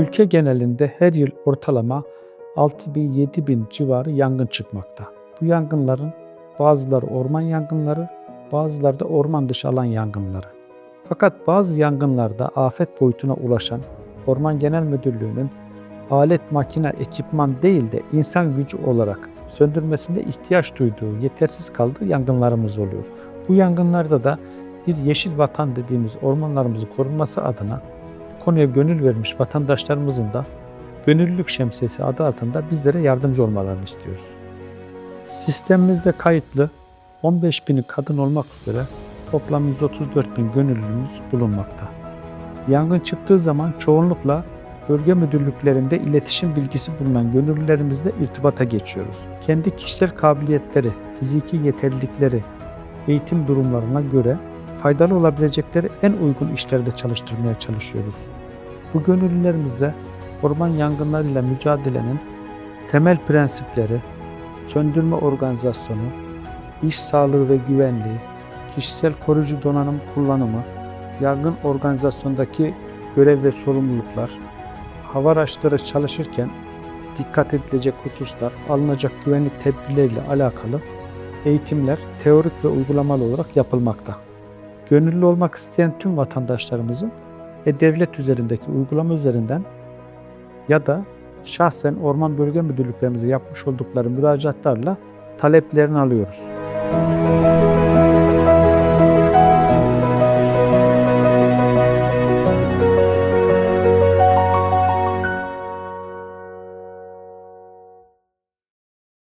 Ülke genelinde her yıl ortalama 6000-7000 civarı yangın çıkmakta. Bu yangınların bazıları orman yangınları, bazıları da orman dışı alan yangınları. Fakat bazı yangınlarda afet boyutuna ulaşan Orman Genel Müdürlüğü'nün alet, makine, ekipman değil de insan gücü olarak söndürmesinde ihtiyaç duyduğu, yetersiz kaldığı yangınlarımız oluyor. Bu yangınlarda da bir yeşil vatan dediğimiz ormanlarımızın korunması adına konuya gönül vermiş vatandaşlarımızın da gönüllülük şemsiyesi adı altında bizlere yardımcı olmalarını istiyoruz. Sistemimizde kayıtlı 15 bini kadın olmak üzere toplam 134 bin gönüllümüz bulunmakta. Yangın çıktığı zaman çoğunlukla bölge müdürlüklerinde iletişim bilgisi bulunan gönüllülerimizle irtibata geçiyoruz. Kendi kişisel kabiliyetleri, fiziki yeterlilikleri, eğitim durumlarına göre faydalı olabilecekleri en uygun işlerde çalıştırmaya çalışıyoruz. Bu gönüllülerimize orman yangınlarıyla mücadelenin temel prensipleri, söndürme organizasyonu, iş sağlığı ve güvenliği, kişisel koruyucu donanım kullanımı, yangın organizasyondaki görev ve sorumluluklar, hava araçları çalışırken dikkat edilecek hususlar, alınacak güvenlik tedbirleriyle alakalı eğitimler teorik ve uygulamalı olarak yapılmakta. Gönüllü olmak isteyen tüm vatandaşlarımızın e-devlet üzerindeki uygulama üzerinden ya da şahsen orman bölge müdürlüklerimize yapmış oldukları müracaatlarla taleplerini alıyoruz.